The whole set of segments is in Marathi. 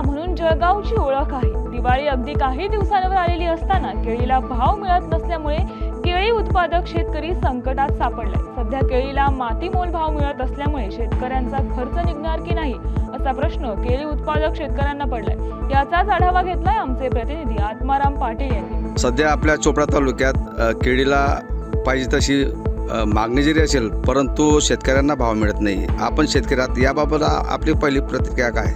मेळा म्हणून जळगावची ओळख आहे. दिवाळी अगदी काही दिवसांवर आलेली असताना केळीला भाव मिळत नसल्यामुळे केळी उत्पादक शेतकरी संकटात सापडलाय. सध्या केळीला मातीमोल भाव मिळत असल्यामुळे शेतकऱ्यांचा खर्च निघणार की नाही असा प्रश्न केळी उत्पादक शेतकऱ्यांना पडलाय. याचाच आढावा घेतलाय आमचे प्रतिनिधी आत्माराम पाटील यांनी. सध्या आपल्या चोपडा तालुक्यात केळीला पाहिजे तशी मागणी जरी असेल परंतु शेतकऱ्यांना भाव मिळत नाही. आपण शेतकऱ्यात याबाबत आपली पहिली प्रतिक्रिया काय?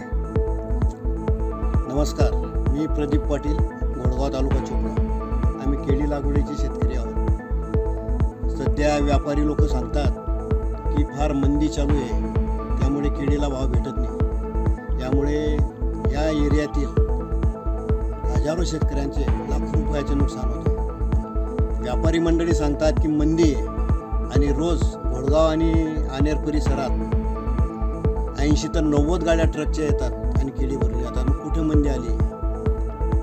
नमस्कार मी प्रदीप पाटील गोडगाव तालुका चोपडा आम्ही केळी लागवडीचे शेतकरी आहोत. सध्या व्यापारी लोक सांगतात की फार मंदी चालू आहे त्यामुळे केळीला भाव भेटत नाही. त्यामुळे या एरियातील हजारो शेतकऱ्यांचे लाखो रुपयाचे नुकसान होते व्यापारी मंडळी सांगतात की मंदी आहे आणि रोज घोडगाव आणि आनेर परिसरात ऐंशी तर नव्वद गाड्या ट्रकच्या येतात आणि केळी भरल्या कुठे मंदी आली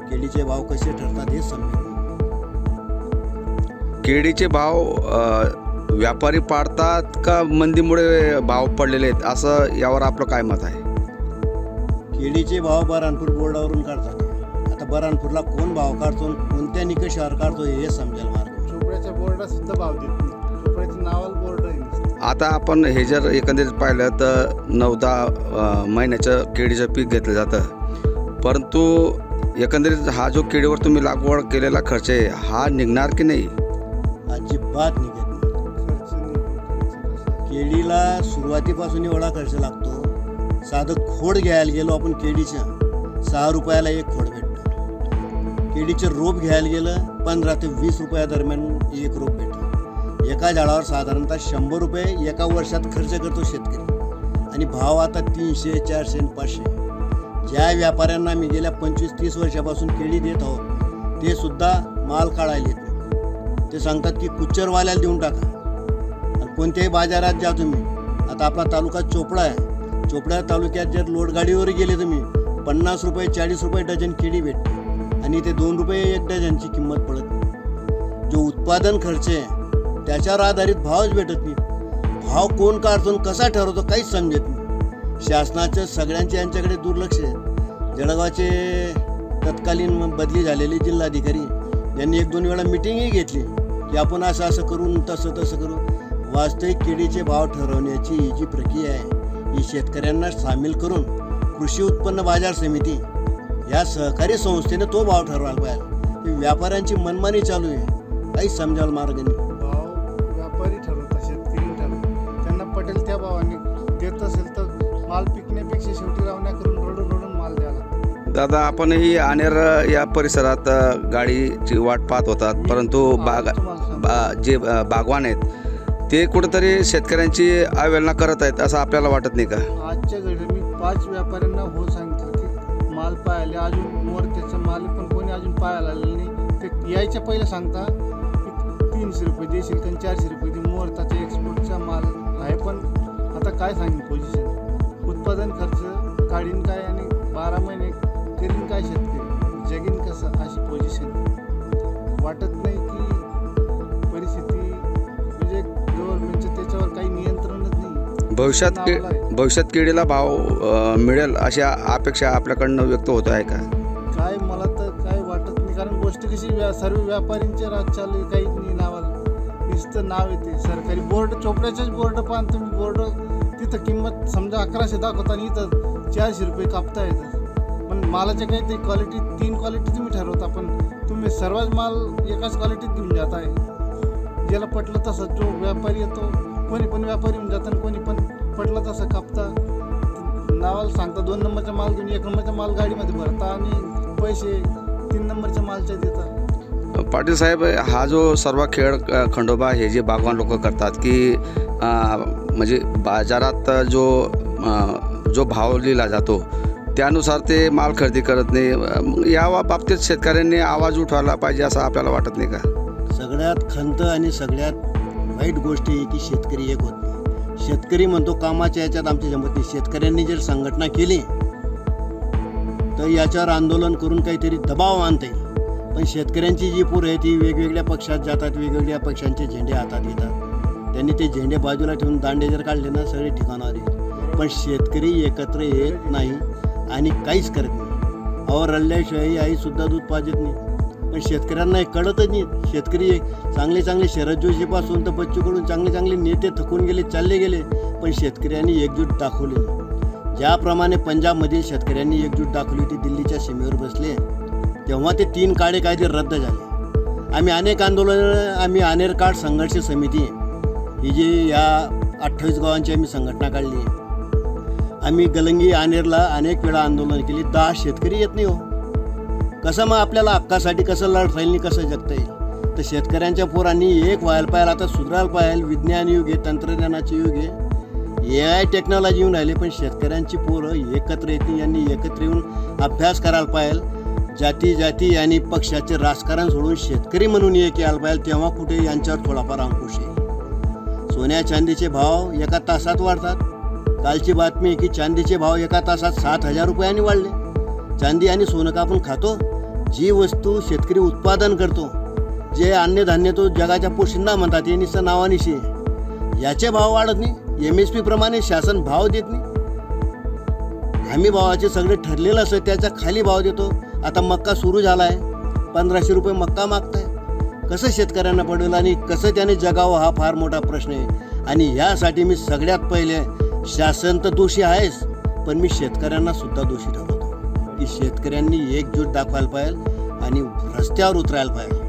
केळीचे भाव कसे ठरतात हेच समजत नाही. केळीचे भाव व्यापारी पाडतात का मंदीमुळे भाव पडलेले आहेत? असं यावर आपलं काय मत आहे? केळीचे भाव बरानपूर बोर्डावरून काढतात. आता बरानपूरला कोण भाव काढतो कोणत्या निकषावर काढतो हे समजेल मार्ग चोपड्याच्या सुद्धा भाव देत नाही. चोपड्याच्या नावाला बोर्ड. आता आपण हे जर एकंदरीत पाहिलं तर नऊ दहा महिन्याचं केळीचं पीक घेतलं जातं. परंतु एकंदरीत हा जो केळीवर तुम्ही लागवड केलेला खर्च आहे हा निघणार की नाही? अजिबात निघत नाही. केळीला सुरुवातीपासून एवढा खर्च लागतो. साधं खोड घ्यायला गेलो आपण केळीच्या सहा रुपयाला एक खोड भेटतो. केळीचे रोप घ्यायला गेलं पंधरा ते वीस रुपया दरम्यान एक रोप भेटतो. एका झाडावर साधारणतः शंभर रुपये एका वर्षात खर्च करतो शेतकरी. आणि भाव आता तीनशे चारशे पाचशे. ज्या व्यापाऱ्यांना मी गेल्या पंचवीस तीस वर्षापासून केळी देत आहोत ते सुद्धा माल काढायला येत नाही ते सांगतात की कुच्चरवाल्याला देऊन टाका. आणि कोणत्याही बाजारात जा तुम्ही. आता आपला तालुका चोपडा आहे. चोपडा तालुक्यात जर लोडगाडीवर गेले तुम्ही पन्नास रुपये चाळीस रुपये डझन केळी भेटते. आणि ते दोन रुपये एक डझनची किंमत पडत नाही. जो उत्पादन खर्च आहे त्याच्यावर आधारित भावच भेटत नाही. भाव कोण काढतो कसा ठरवतो काहीच समजत नाही. शासनाचं सगळ्यांचे यांच्याकडे दुर्लक्ष आहे. जळगावचे तत्कालीन बदली झालेले जिल्हाधिकारी यांनी एक दोन वेळा मिटिंगही घेतली की आपण असं असं करून तसं तसं करू वास्तविक केळीचे भाव ठरवण्याची ही जी प्रक्रिया आहे ही शेतकऱ्यांना सामील करून कृषी उत्पन्न बाजार समिती या सहकारी संस्थेने तो भाव ठरवायला पाहिजे. व्यापाऱ्यांची मनमानी चालू आहे. काही समजायला मार्ग नाही. दादा आपणही आनेर या परिसरात गाडीची वाट पाहत होतात परंतु बाग सांगतो. बा जे बागवान आहेत ते कुठंतरी शेतकऱ्यांची अवहेलना करत आहेत असं आपल्याला वाटत नाही का? आजच्या घडी मी पाच व्यापाऱ्यांना हो सांगितलं की माल पाहायला अजून वर त्याचा माल पण कोणी अजून पाहायला आलेलं नाही. ते यायच्या पहिले सांगता की तीनशे रुपये देशील कारण चारशे रुपये दे मोर त्याचा एक्सपोर्टचा माल आहे पण आता काय सांगेन पोझिशन उत्पादन खर्च काढीन काय आणि बारा महिने करीन काय शेतकरी? जगीन कसं अशी पोझिशन वाटत नाही की परिस्थिती म्हणजे गव्हर्नमेंटचं त्याच्यावर काही नियंत्रणच नाही. भविष्यात के. भविष्यात केळीला भाव मिळेल अशा अपेक्षा आपल्याकडनं व्यक्त होत आहे का? काय मला तर काय वाटत नाही कारण गोष्ट कशी व्या सर्व व्यापाऱ्यांचे राज चालू आहे काहीच नाही नावाला. नुसतं नाव येते. सरकारी बोर्ड चोपड्याचेच बोर्ड पाहा तुम्ही. बोर्ड तिथं किंमत समजा अकराशे दाखवता आणि इथं चारशे रुपये कापता येतं पण मालाच्या काही ते क्वालिटी तीन क्वालिटी तुम्ही ठरवता पण तुम्ही सर्वच माल एकाच क्वालिटीत घेऊन जात आहे ज्याला पटलं तसं जो व्यापारी येतो कोणी पण व्यापारी होऊन जातं आणि कोणी पण पटलं तसं कापता. नावाला सांगता दोन नंबरचा माल घेऊन एक नंबरचा माल गाडीमध्ये भरता आणि पैसे तीन नंबरच्या मालच्या देता. पाटील साहेब हा जो सर्व खेळ खंडोबा हे जे बागवान लोक करतात की म्हणजे बाजारात जो आ, जो भाव लिहिला जातो त्यानुसार ते माल खरेदी करत नाही. या बाबतीत शेतकऱ्यांनी आवाज उठवायला पाहिजे असं आपल्याला वाटत नाही का? सगळ्यात खंत आणि सगळ्यात वाईट गोष्ट आहे की शेतकरी एक होत नाही. शेतकरी म्हणतो कामाच्या याच्यात आमच्या जमत नाही. शेतकऱ्यांनी जर संघटना केली तर याच्यावर आंदोलन करून काहीतरी दबाव आणता. येईल पण शेतकऱ्यांची जी पूर आहे ती वेगवेगळ्या पक्षात जातात वेगवेगळ्या पक्षांचे झेंडे हातात येतात त्यांनी ते झेंडे बाजूला ठेवून दांडे जर काढले ना सगळे ठिकाणावर येईल पण शेतकरी एकत्र येत नाही. आणि काहीच करत नाही. अहो रडल्याशिवाय आईसुद्धा दूध पाजत नाही. पण शेतकऱ्यांना हे कळतच नाही. शेतकरी चांगले चांगले शरद जोशीपासून तर बच्चूकडून चांगले चांगले नेते थकून गेले चालले गेले पण शेतकऱ्यांनी एकजूट दाखवली ज्याप्रमाणे पंजाबमधील शेतकऱ्यांनी एकजूट दाखवली होती दिल्लीच्या सीमेवर बसले तेव्हा ते तीन काळे कायदे रद्द झाले. आम्ही अनेक आंदोलन आम्ही अनेर काळ संघर्ष समिती ही जी या अठ्ठावीस गावांची आम्ही संघटना काढली आहे. आम्ही गलंगी आनेरला अनेक वेळा आंदोलन केली. दहा शेतकरी येत नाही हो. कसं मग आपल्याला हक्कासाठी कसं लढता येईल कसं जगता येईल? तर शेतकऱ्यांच्या पोरांनी एक व्हायला पाहिजे आता सुधारायला पाहिजे विज्ञान युग आहे तंत्रज्ञानाचे युग आहे. ए आय टेक्नॉलॉजी येऊन राहिली पण शेतकऱ्यांची पोरं एकत्र येतील यांनी एकत्र येऊन अभ्यास करायला पाहिजे जाती जाती आणि पक्षाचे राजकारण सोडून शेतकरी म्हणून एक यायला पाहिजे तेव्हा कुठे यांच्यावर थोडाफार अंकुश आहे. सोन्या चांदीचे भाव एका तासात वाढतात. कालची बातमी आहे की चांदीचे भाव एका तासात सात हजार रुपयांनी वाढले. चांदी आणि सोनं का आपण खातो जी वस्तू शेतकरी उत्पादन करतो जे अन्नधान्य तो जगाच्या पोशिंदा म्हणतात हे नुसतं नावानिशी आहे. याचे भाव वाढत नाही एम एस पी प्रमाणे शासन भाव देत नाही. हमी भावाचे सगळे ठरलेलं असं त्याचा खाली भाव देतो. आता मक्का सुरू झाला आहे पंधराशे रुपये मक्का मागताय. कसं शेतकऱ्यांना पडेल आणि कसं त्याने जगावं हा फार मोठा प्रश्न आहे. आणि यासाठी मी सगळ्यात पहिले शासन तर दोषी आहेच पण मी शेतकऱ्यांना सुद्धा दोषी ठरवतो. की शेतकऱ्यांनी एकजूट दाखवायला पाहिजे आणि रस्त्यावर उतरायला पाहिजे.